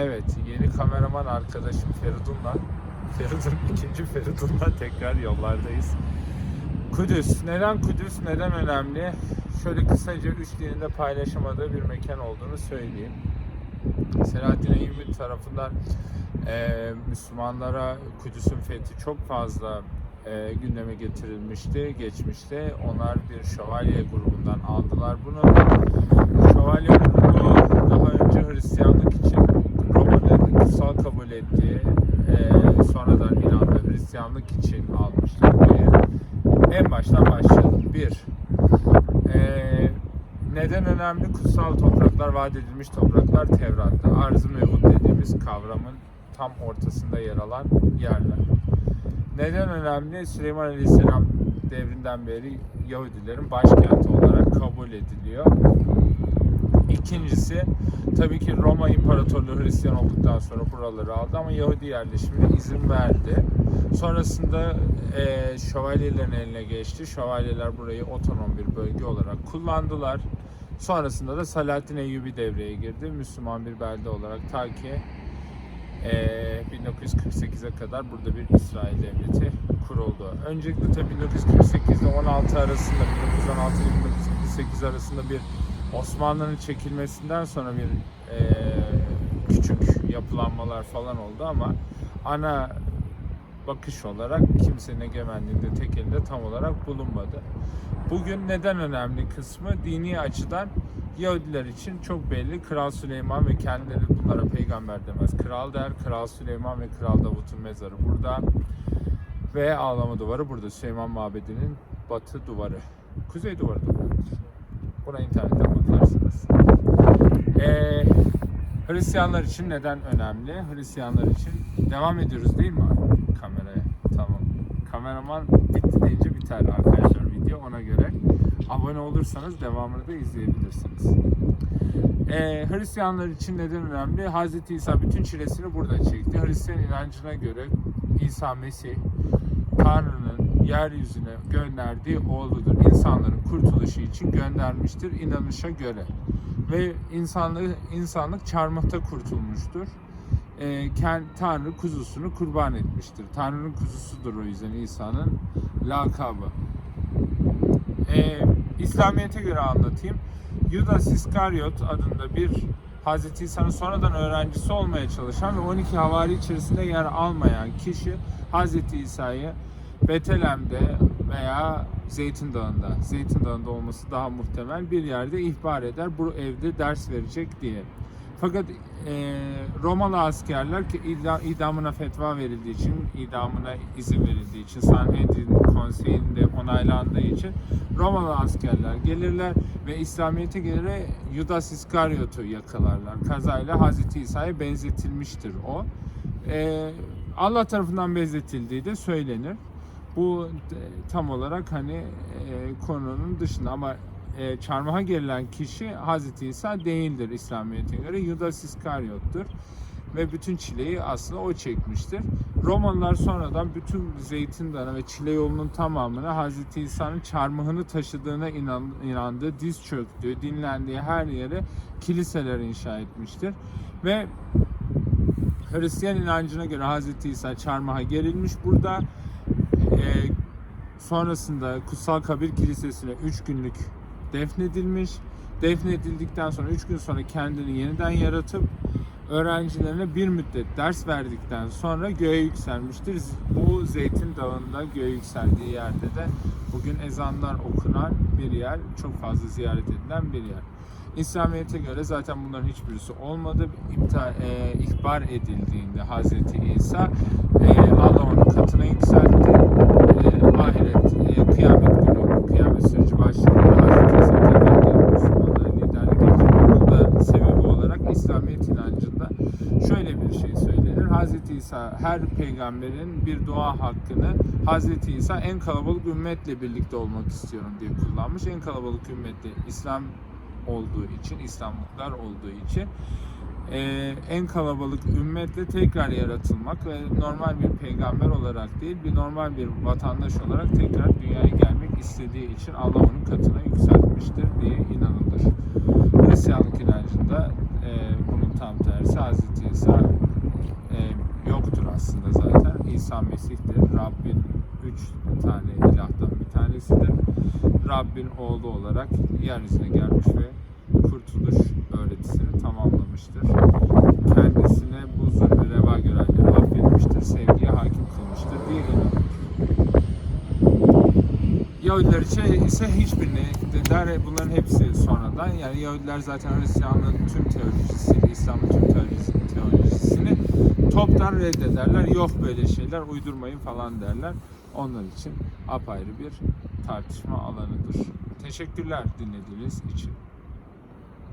Evet, yeni kameraman arkadaşım Feridun'la, Feridun ikinci Feridun'la tekrar yollardayız. Kudüs. Neden Kudüs? Neden önemli? Şöyle kısaca üç dinin de paylaşamadığı bir mekan olduğunu söyleyeyim. Selahaddin Eyyubi tarafından eee, Müslümanlara Kudüs'ün fethi çok fazla eee, gündeme getirilmişti geçmişte. Onlar bir şövalye grubundan aldılar bunu. Şövalye grubu daha önce Hristiyanlık için kutsal kabul ettiği eee, sonradan inandığı Hristiyanlık için almıştır diye. En baştan başlayalım. Bir, eee, neden önemli? Kutsal topraklar, vaat edilmiş topraklar Tevrat'ta. Arz-ı Mevud dediğimiz kavramın tam ortasında yer alan yerler. Neden önemli? Süleyman Aleyhisselam devrinden beri Yahudilerin başkenti olarak kabul ediliyor. İkincisi tabii ki Roma İmparatorluğu Hristiyan olduktan sonra buraları aldı ama Yahudi yerleşimine izin verdi. Sonrasında eee şövalyelerin eline geçti. Şövalyeler burayı otonom bir bölge olarak kullandılar. Sonrasında da Selahaddin Eyyubi devreye girdi. Müslüman bir belde olarak ta ki eee 1948'e kadar burada bir İsrail devleti kuruldu. Öncelikle tabii 1948 ile 16 arasında 1916 ile 1948 arasında bir Osmanlı'nın çekilmesinden sonra bir eee, küçük yapılanmalar falan oldu ama ana bakış olarak kimsenin egemenliğinde tek elinde tam olarak bulunmadı. Bugün neden önemli kısmı dini açıdan Yahudiler için çok belli. Kral Süleyman ve kendileri bunlara peygamber demez. Kral der. Kral Süleyman ve Kral Davut'un mezarı burada. Ve ağlama duvarı burada. Süleyman Mabedi'nin batı duvarı. Kuzey duvarı da buradadır. Buna internetten bakarsınız. Ee, Hristiyanlar için neden önemli? Hristiyanlar için devam ediyoruz değil mi kameraya? Tamam. Kameraman bitti deyince biter arkadaşlar video ona göre. Abone olursanız devamını da izleyebilirsiniz. Ee, Hristiyanlar için neden önemli? Hz. İsa bütün çilesini burada çekti. Hristiyan inancına göre İsa Mesih Tanrı'nın yeryüzüne gönderdiği oğludur. İnsanların kurtuluşu için göndermiştir inanışa göre. Ve insanlık, insanlık çarmıhta kurtulmuştur. Kend- Tanrı kuzusunu kurban etmiştir. Tanrı'nın kuzusudur o yüzden İsa'nın lakabı. Ee, İslamiyet'e göre anlatayım. Judas Iskariot adında bir Hz. İsa'nın sonradan öğrencisi olmaya çalışan ve 12 havari içerisinde yer almayan kişi Hz. İsa'yı Betlehem'de veya Zeytin Dağı'nda, Zeytin Dağı'nda olması daha muhtemel bir yerde ihbar eder. Bu evde ders verecek diye. Fakat e, Romalı askerler ki ida- idamına fetva verildiği için, idamına izin verildiği için, Sanhedrin konseyinde onaylandığı için Romalı askerler gelirler ve İslamiyet'e göre Judas İskariot'u yakalarlar. Kazayla Hazreti İsa'ya benzetilmiştir o. E, Allah tarafından benzetildiği de söylenir. Bu de- tam olarak hani e, konunun dışında ama e, çarmıha gerilen kişi Hazreti İsa değildir İslamiyet'e göre. Judas İskariot'tur. Ve bütün çileyi aslında o çekmiştir. Romalılar sonradan bütün Zeytin Dağı ve Çile yolunun tamamına Hazreti İsa'nın çarmıhını taşıdığına inan, inandığı, diz çöktüğü, dinlendiği her yere kiliseler inşa etmiştir. Ve Hristiyan inancına göre Hazreti İsa çarmıha gerilmiş burada. Ee, sonrasında Kutsal Kabir Kilisesi'ne 3 günlük defnedilmiş. Defnedildikten sonra 3 gün sonra kendini yeniden yaratıp öğrencilerine bir müddet ders verdikten sonra göğe yükselmiştir. Bu Zeytin Dağı'nda göğe yükseldiği yerde de bugün ezanlar okunan bir yer, çok fazla ziyaret edilen bir yer. İslamiyet'e göre zaten bunların hiçbirisi olmadı. İptal, e, ihbar edildiğinde Hazreti İsa e, Allah onu katına yükseltti. E, ahiret, e, kıyamet günü, kıyamet süreci başladığında Hazreti İsa tekrar Müslümanlara liderlik edecek. Bunun da sebebi olarak İslamiyet inancında şöyle bir şey söylenir. Hazreti İsa her peygamberin bir dua hakkını Hazreti İsa en kalabalık ümmetle birlikte olmak istiyorum diye kullanmış. En kalabalık ümmetle İslam olduğu için, İslamlıklar olduğu için e, en kalabalık ümmetle tekrar yaratılmak ve normal bir peygamber olarak değil, bir normal bir vatandaş olarak tekrar dünyaya gelmek istediği için Allah onun katına yükseltmiştir diye inanılır. Hristiyanlık inancında e, bunun tam tersi Hazreti İsa e, yoktur aslında zaten. İsa Mesih'tir. Rabbin üç tane ilahtan bir tanesidir. Rabbin oğlu olarak yeryüzüne gelmiş ve kurtuluş öğretisini tamamlamıştır. Kendisine bu zulmü reva görenleri affetmiştir, sevgiye hakim kılmıştır diye inanır. Yahudiler için ise hiçbirini der bunların hepsi sonradan yani Yahudiler zaten Hristiyanlığın tüm teolojisini, İslam'ın tüm teolojisi- teolojisini toptan reddederler. Yok böyle şeyler uydurmayın falan derler. Onlar için apayrı bir tartışma alanıdır. Teşekkürler dinlediğiniz için.